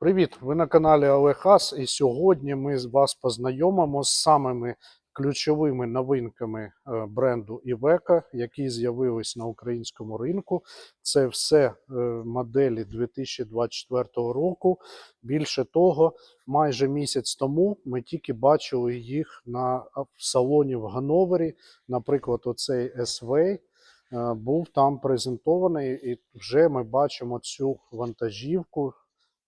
Привіт! Ви на каналі Олег Ас, і сьогодні ми з вас познайомимо з самими ключовими новинками е, бренду Iveco, які з'явились на українському ринку. Це все е, моделі 2024 року. Більше того, майже місяць тому ми тільки бачили їх на салоні в Ганновері. Наприклад, оцей SV е, був там презентований, і вже ми бачимо цю вантажівку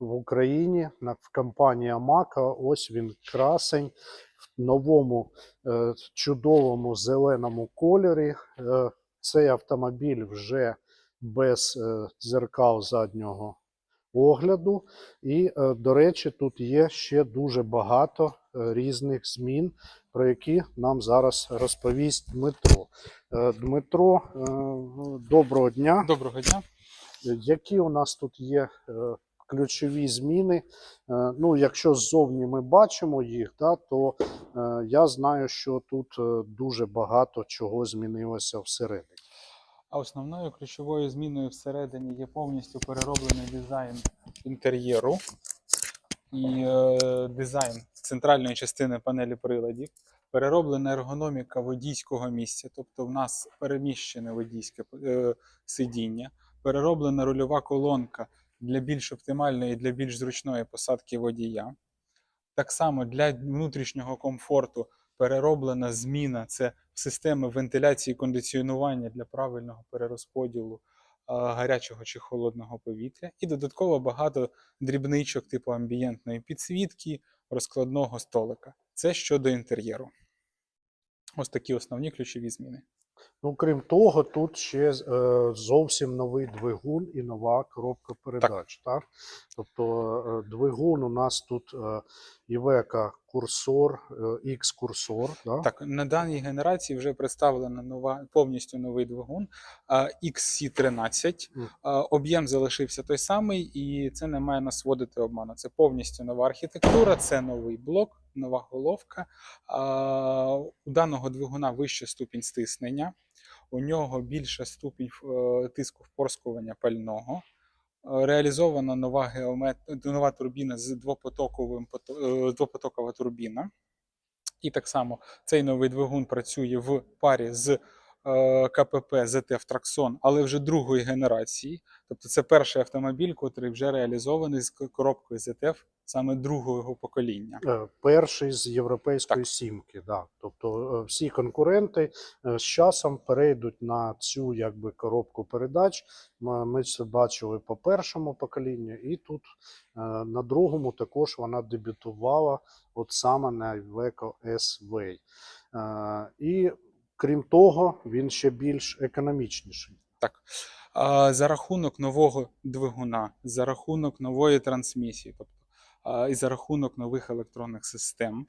в Україні в компанії Амака. Ось він красень в новому е, чудовому зеленому кольорі. Е, цей автомобіль вже без е, дзеркал заднього огляду. І, е, до речі, тут є ще дуже багато е, різних змін, про які нам зараз розповість Дмитро. Е, Дмитро, е, доброго дня. Доброго дня. Які у нас тут є ключові зміни? Е, Ну, якщо ззовні ми бачимо їх, да, то е, я знаю, що тут е, дуже багато чого змінилося всередині. А основною ключовою зміною всередині є повністю перероблений дизайн інтер'єру і е, дизайн центральної частини панелі приладів, перероблена ергономіка водійського місця, тобто в нас переміщене водійське е, сидіння, перероблена рульова колонка для більш оптимальної для більш зручної посадки водія. Так само для внутрішнього комфорту перероблена зміна це системи вентиляції кондиціонування для правильного перерозподілу гарячого чи холодного повітря, і додатково багато дрібничок типу амбієнтної підсвітки, розкладного столика. Це щодо інтер'єру. Ось такі основні ключові зміни. Ну, крім того, тут ще е, зовсім новий двигун і нова коробка передач. Так. Тобто е, двигун у нас тут е, курсор, е, X-курсор. Да? Так, на даній генерації вже представлена нова, повністю новий двигун а, XC13. Мгм. А, Об'єм залишився той самий, і це не має нас вводити обману. Це повністю нова архітектура, це новий блок, нова головка. У даного двигуна вищий ступінь стиснення, у нього більше ступінь е, тиску впорскування пального. Е, Реалізована нова геомет... нова турбіна з двопотоковим пото- е, двопотокова турбіна. І так само цей новий двигун працює в парі з КПП ZF Traxon, але вже другої генерації. Тобто це перший автомобіль, який вже реалізований з коробкою ZF саме другого покоління. Е, Перший з європейської Так. сімки, да. Тобто е, всі конкуренти е, з часом перейдуть на цю якби коробку передач. Ми це бачили по першому поколінню, і тут е, на другому також вона дебютувала от саме на Iveco. Е, І крім того, він ще більш економічніший. Так. За рахунок нового двигуна, за рахунок нової трансмісії, тобто і за рахунок нових електронних систем,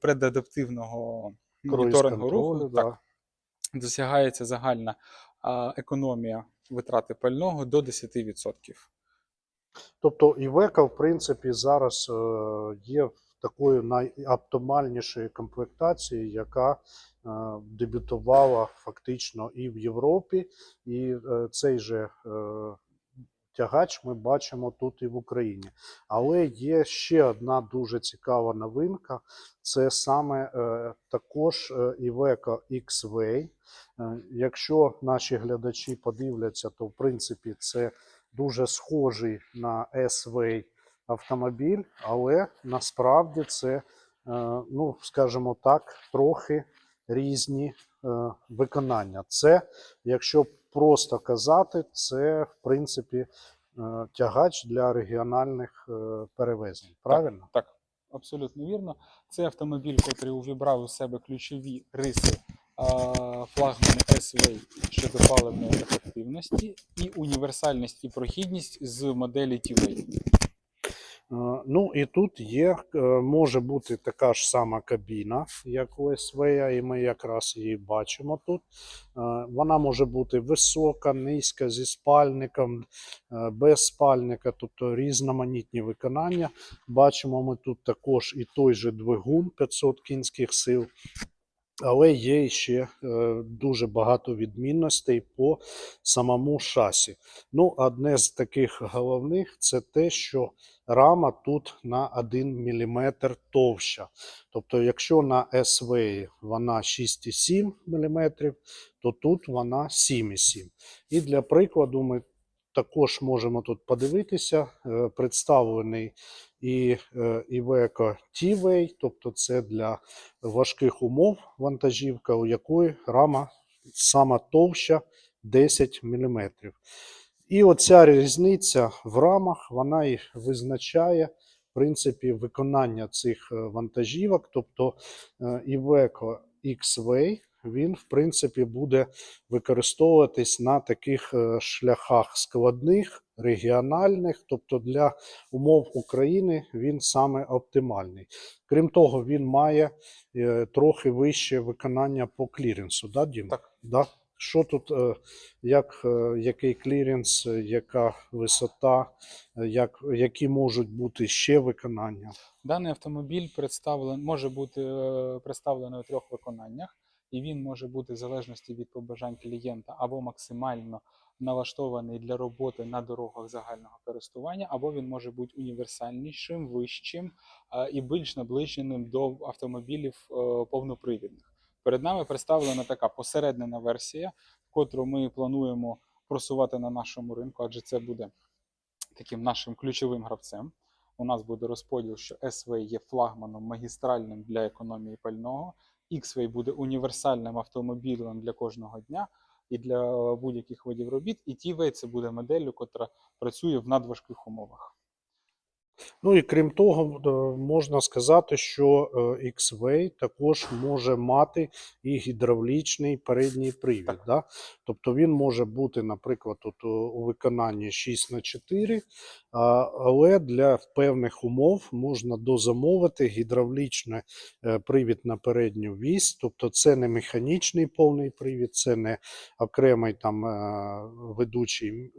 предадаптивного моніторингу руху, Круїз-контролю, так, досягається загальна економія витрати пального до 10%. Тобто Iveco, в принципі, зараз е, є в такої найоптимальнішої комплектації, яка е, дебютувала фактично і в Європі, і е, цей же е, тягач ми бачимо тут і в Україні. Але є ще одна дуже цікава новинка: це саме е, також Iveco X-Way. Е, Якщо наші глядачі подивляться, то в принципі це дуже схожий на S-Way автомобіль, але насправді це, е, ну скажімо так, трохи різні е, виконання. Це, якщо просто казати, це в принципі е, тягач для регіональних перевезень. Правильно? Так, абсолютно вірно. Це автомобіль, який увібрав у себе ключові риси флагмани SV щодо паливної ефективності і універсальність і прохідність з моделі TV. Е, Ну і тут є, е, може бути така ж сама кабіна, як у СВ, і ми якраз її бачимо тут. Е, Вона може бути висока, низька, зі спальником, без спальника, тобто різноманітні виконання. Бачимо ми тут також і той же двигун 500 кінських сил. Але є ще дуже багато відмінностей по самому шасі. Ну, одне з таких головних це те, що рама тут на 1 мм товща. Тобто, якщо на SV вона 6,7 мм, то тут вона 7,7. І для прикладу ми також можемо тут подивитися, е, представлений і е, Iveco T-Way, тобто це для важких умов вантажівка, у якої рама сама товща 10 мм. І оця різниця в рамах вона і визначає в принципі виконання цих е, вантажівок. Тобто е, Iveco X-Way він в принципі буде використовуватись на таких е, шляхах складних, регіональних, тобто для умов України він саме оптимальний. Крім того, він має трохи вище виконання по кліренсу, да, Дім? Так. Да? Що тут, е, як, е, який кліренс, е, яка висота, як, які можуть бути ще виконання? Даний автомобіль представлен, може бути представлений у трьох виконаннях, і він може бути в залежності від побажань клієнта або максимально налаштований для роботи на дорогах загального користування, або він може бути універсальнішим, вищим і більш наближеним до автомобілів повнопривідних. Перед нами представлена така посереднена версія, котру ми плануємо просувати на нашому ринку, адже це буде таким нашим ключовим гравцем. У нас буде розподіл, що SV є флагманом магістральним для економії пального. X-Way буде універсальним автомобілем для кожного дня і для будь-яких видів робіт. І T-Way це буде моделлю, котра працює в надважких умовах. Ну і крім того, е, можна сказати, що е, X-Way також може мати і гідравлічний передній привід. Так. Да? Тобто він може бути, наприклад, тут у- у виконанні 6 на 4 але для певних умов можна дозамовити гідравлічний е, привід на передню вісь. Тобто це не механічний повний привід, це не окремий там е, ведучий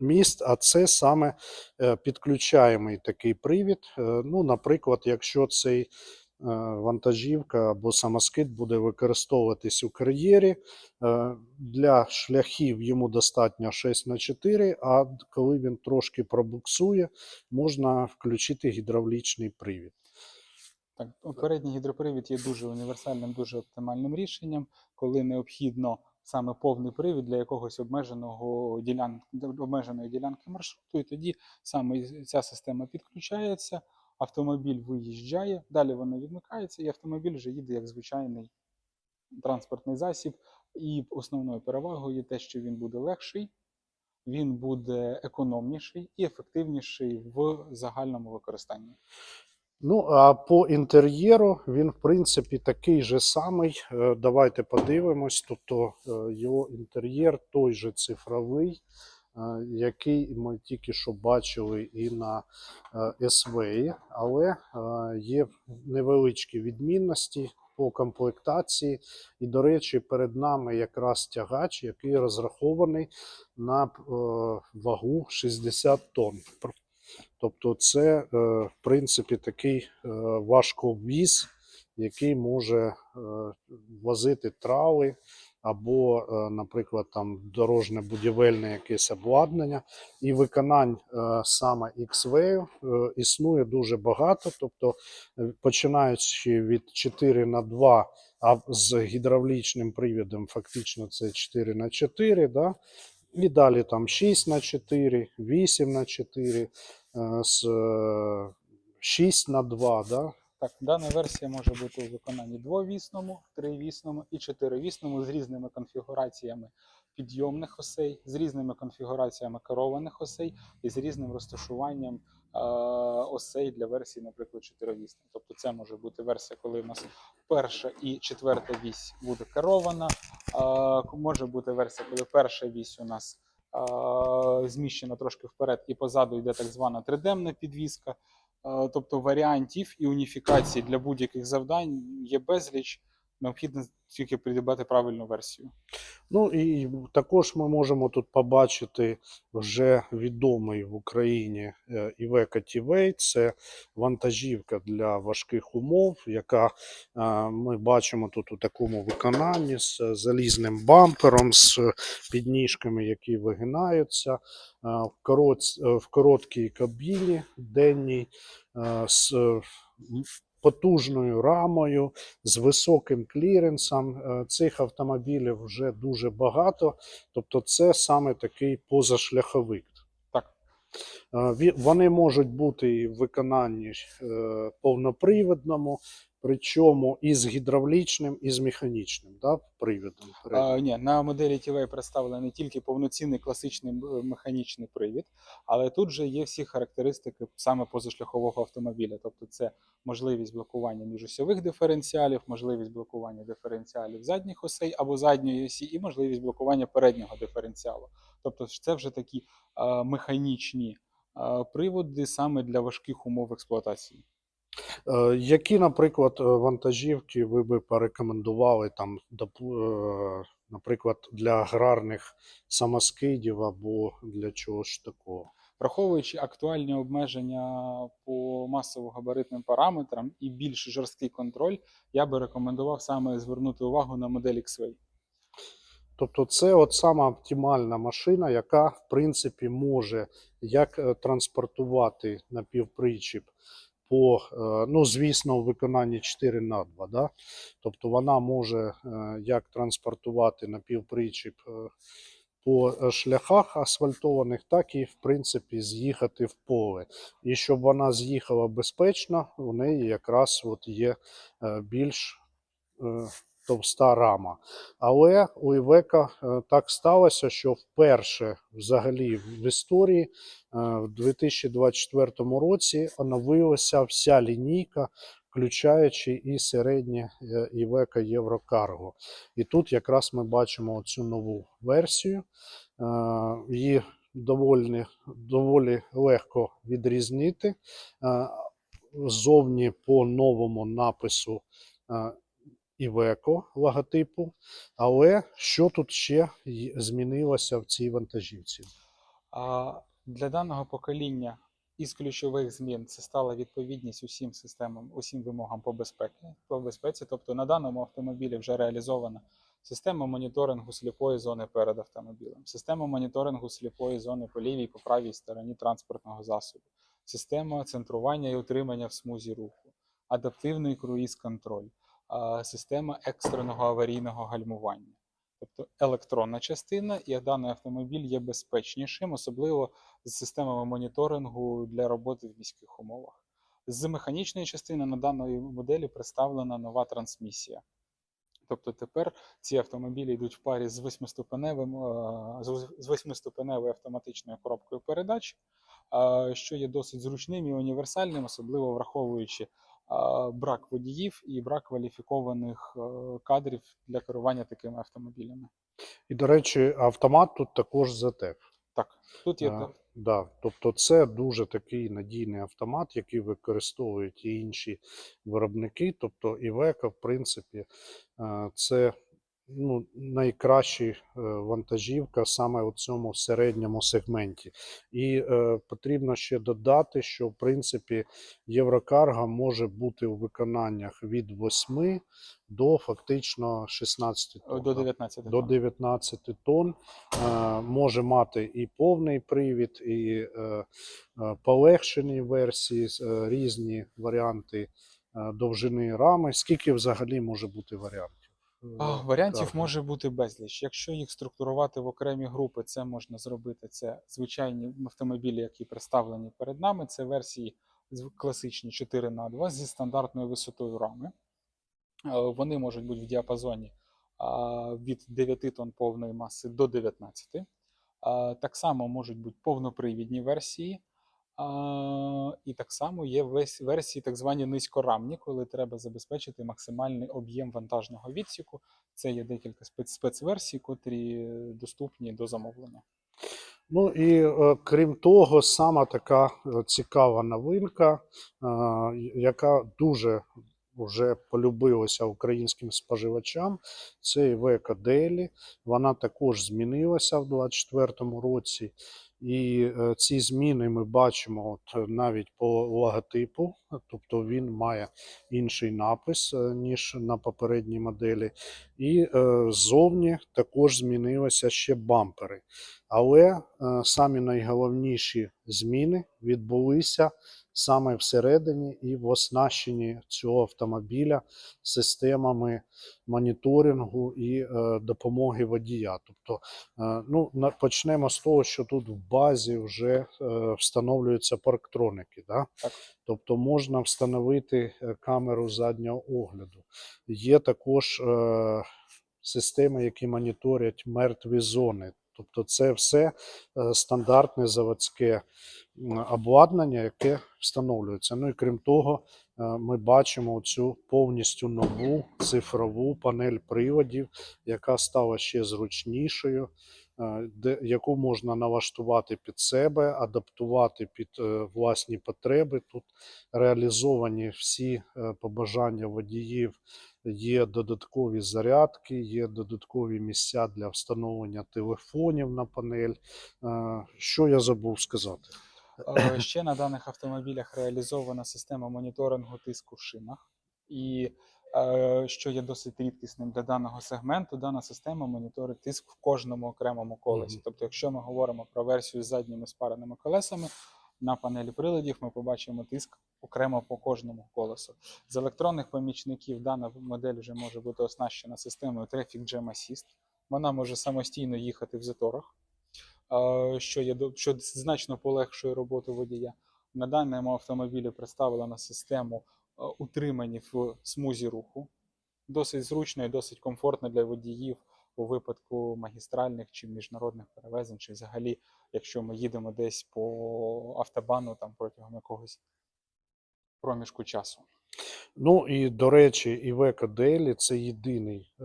міст, а це саме е, підключаємий такий привід. Е, Ну, наприклад, якщо цей е, вантажівка або самоскид буде використовуватись у кар'єрі, для шляхів йому достатньо 6 на 4 а коли він трошки пробуксує, можна включити гідравлічний привід. Так, передній гідропривід є дуже універсальним, дуже оптимальним рішенням, коли необхідно саме повний привід для якогось обмеженого ділян... обмеженої ділянки маршруту, і тоді саме ця система підключається, автомобіль виїжджає, далі вона відмикається, і автомобіль вже їде як звичайний транспортний засіб. І основною перевагою є те, що він буде легший, він буде економніший і ефективніший в загальному використанні. Ну, а по інтер'єру він, в принципі, такий же самий. Е, Давайте подивимось. Тобто е, його інтер'єр той же цифровий, е, який ми тільки що бачили і на SV, але є невеличкі відмінності по комплектації. І, до речі, перед нами якраз тягач, який розрахований на вагу 60 тонн. Тобто, це, е, в принципі, такий е, важковіз, який може е, возити трави або, наприклад, там дорожне будівельне якесь обладнання. І виконань саме е, існує дуже багато. Тобто, починаючи від 4 на 2 а з гідравлічним привідом, фактично це 4 на 4, да? і далі там 6 на 4, 8 на 4 е, з е, 6 на 2, да? Так, дана версія може бути у виконанні двовісному, тривісному і чотиривісному з різними конфігураціями підйомних осей, з різними конфігураціями керованих осей і з різним розташуванням е, осей для версії, наприклад, чотиривісна. Тобто це може бути версія, коли в нас перша і четверта вісь буде керована. Е, може бути версія, коли перша вісь у нас е, зміщена трошки вперед, і позаду йде так звана тридемна підвіска. Е, Тобто варіантів і уніфікацій для будь-яких завдань є безліч. Необхідно тільки придбати правильну версію. Ну і також ми можемо тут побачити вже відомий в Україні е, Iveco T-Way. Це вантажівка для важких умов, яка е, ми бачимо тут у такому виконанні з залізним бампером, з підніжками, які вигинаються, е, в, корот, в короткій кабіні денній, е, з е, потужною рамою, з високим кліренсом. Е, Цих автомобілів вже дуже багато. Тобто, це саме такий позашляховик. Так. Е, Вони можуть бути і в виконанні е, повнопривідному, причому і з гідравлічним, і з механічним да, привідом. А, ні, на моделі TV представлений не тільки повноцінний класичний механічний привід, але тут же є всі характеристики саме позашляхового автомобіля. Тобто це можливість блокування міжосьових диференціалів, можливість блокування диференціалів задніх осей або задньої осі, і можливість блокування переднього диференціалу. Тобто це вже такі а, механічні а, приводи саме для важких умов експлуатації. Е, Які, наприклад, е, вантажівки ви би порекомендували там, е, наприклад, для аграрних самоскидів або для чогось такого? Враховуючи актуальні обмеження по масово-габаритним параметрам і більш жорсткий контроль, я би рекомендував саме звернути увагу на модель X-Way. Тобто, це от сама оптимальна машина, яка в принципі може як транспортувати напівпричіп по, е, ну, звісно, у виконанні 4 на 2 да? Тобто вона може е, як транспортувати напівпричіп е, по шляхах асфальтованих, так і в принципі з'їхати в поле. І щоб вона з'їхала безпечно, у неї якраз от є більш товста рама. Але у Івека е, так сталося, що вперше взагалі в історії е, в 2024 році оновилася вся лінійка, включаючи і середнє е, Івека Єврокарго. І тут якраз ми бачимо цю нову версію. Її доволі, доволі легко відрізнити. Ззовні по новому напису Iveco логотипу. Але що тут ще змінилося в цій вантажівці? Для даного покоління із ключових змін це стала відповідність усім системам, усім вимогам по безпеці. По безпеці. Тобто на даному автомобілі вже реалізована система моніторингу сліпої зони перед автомобілем, система моніторингу сліпої зони по лівій по правій стороні транспортного засобу, система центрування і утримання в смузі руху, адаптивний круїз-контроль, а, система екстреного аварійного гальмування. Тобто електронна частина, і даний автомобіль є безпечнішим, особливо з системами моніторингу для роботи в міських умовах. З механічної частини на даної моделі представлена нова трансмісія. Тобто тепер ці автомобілі йдуть в парі з восьмиступеневим, е, з вос- з восьмиступеневою автоматичною коробкою передач, що є досить зручним і універсальним, особливо враховуючи брак водіїв і брак кваліфікованих е, кадрів для керування такими автомобілями. І, до речі, автомат тут також ZF. Так, тут є А, Да, тобто це дуже такий надійний автомат, який використовують і інші виробники. Тобто Івека, в принципі, е, це ну, найкраща е, вантажівка саме у цьому середньому сегменті. І е, потрібно ще додати, що в принципі Єврокарга може бути у виконаннях від 8 до фактично 16 тонн. до 19 До тонн. 19 тонн е, може мати і повний привід, і е, е, полегшені версії, е, різні варіанти е, довжини рами. Скільки взагалі може бути варіантів? Е, А, Варіантів так. може бути безліч. Якщо їх структурувати в окремі групи, це можна зробити. Це звичайні автомобілі, які представлені перед нами. Це версії класичні 4 на 2 зі стандартною висотою рами. Е, Вони можуть бути в діапазоні від 9 тонн повної маси до 19. Так само можуть бути повнопривідні версії. А, І так само є весь версії, так звані низькорамні, коли треба забезпечити максимальний об'єм вантажного відсіку. Це є декілька спец- спецверсій, котрі доступні до замовлення. Ну і е, крім того, сама така е, цікава новинка, е, яка дуже вже полюбилося українським споживачам, це Івека Делі. Вона також змінилася в 2024 році. І е, ці зміни ми бачимо от е, навіть по логотипу, тобто він має інший напис, е, ніж на попередній моделі. І е, ззовні також змінилися ще бампери. Але е, самі найголовніші зміни відбулися саме всередині і в оснащенні цього автомобіля системами моніторингу і е, допомоги водія. Тобто, ну, на- почнемо з того, що тут в базі вже встановлюються парктроники. Да? Так. Тобто можна встановити е, камеру заднього огляду. Є також е, системи, які моніторять мертві зони. Тобто, це все е, стандартне заводське обладнання, яке встановлюється. Ну і крім того, е, ми бачимо цю повністю нову цифрову панель приводів, яка стала ще зручнішою, де, яку можна налаштувати під себе, адаптувати під е, власні потреби. Тут реалізовані всі е, побажання водіїв. Є додаткові зарядки, є додаткові місця для встановлення телефонів на панель. Е, Що я забув сказати? Е, Ще на даних автомобілях реалізована система моніторингу тиску в шинах. І е, що є досить рідкісним для даного сегменту, дана система моніторить тиск в кожному окремому колесі. Мгм. Тобто, якщо ми говоримо про версію з задніми спареними колесами, на панелі приладів ми побачимо тиск окремо по кожному колесу. З електронних помічників дана модель вже може бути оснащена системою Traffic Jam Assist. Вона може самостійно їхати в заторах, е, що, є, що значно полегшує роботу водія. На даному автомобілі представлена систему е, утримання в смузі руху. Досить зручно і досить комфортно для водіїв у випадку магістральних чи міжнародних перевезень, чи взагалі, якщо ми їдемо десь по автобану там протягом якогось проміжку часу. Ну і до речі, Iveco Daily – це єдиний е,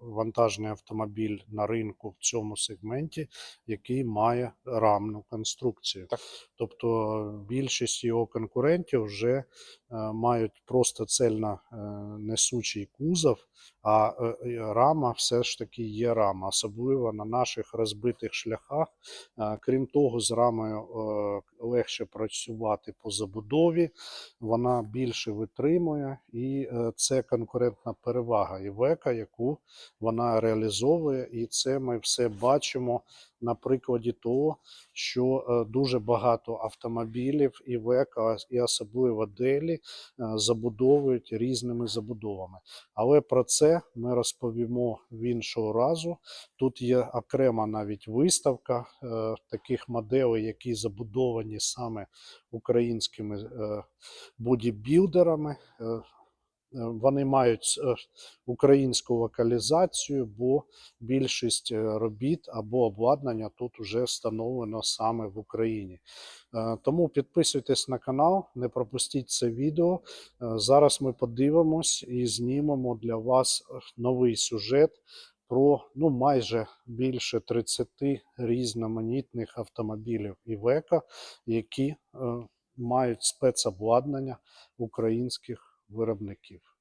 вантажний автомобіль на ринку в цьому сегменті, який має рамну конструкцію. Так. Тобто більшість його конкурентів вже е, мають просто цельно е, несучий кузов, а е, рама все ж таки є рама, особливо на наших розбитих шляхах. Е, Крім того, з рамою е, легше працювати по забудові, вона більше витримує, і е, це конкурентна перевага Івека, яку вона реалізовує, і це ми все бачимо на прикладі того, що е, дуже багато автомобілів Івека і особливо Делі е, забудовують різними забудовами. Але про це ми розповімо в іншого разу. Тут є окрема навіть виставка таких моделей, які забудовані саме українськими е, бодібілдерами. Е, е, Вони мають українську локалізацію, бо більшість робіт або обладнання тут вже встановлено саме в Україні. Тому підписуйтесь на канал, не пропустіть це відео. Зараз ми подивимось і знімемо для вас новий сюжет про ну, майже більше 30 різноманітних автомобілів Івека, які е, мають спецобладнання українських виробників.